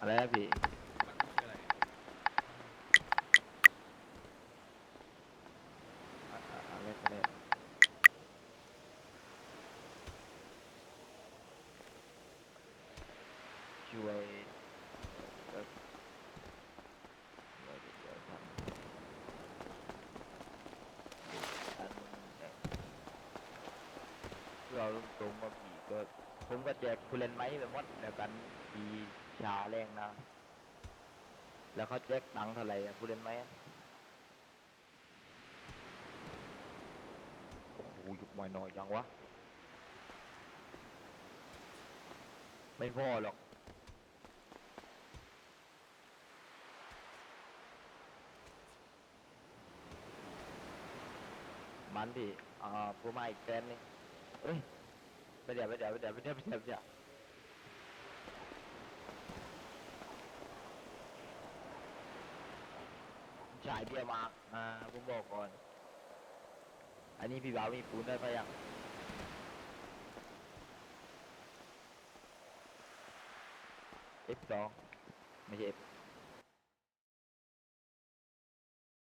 อะไรนะพี่มันคือะไรอะอะอะไรก็ได้ช่วยเอ่อเดี๋ยวเดี๋ยวยวทำอันเนี่ยเราตรงมาผีก็ ผมก็แจกผู้เล่นไม้ไปหมดแล้วกันปี ชาแรงนะ แล้วเขาแจกตังเท่าไหร่ผู้เล่นไหมโอ้โหยุกมอยน้อยจังวะ ไม่พอหรอกมันดิอ่าผู้มาอีกแสนนึงเอ้ยไปเดี๋ยวไปเดี๋ยวไปเดี๋ยวไปเดี๋ยวไปเดี๋ยวไปเดี๋ยว ฉายเบียร์มาร์กมาผมบอกก่อน อันนี้พี่บ่าวมีปูนได้ปะยังเอฟสองไม่ใช่ F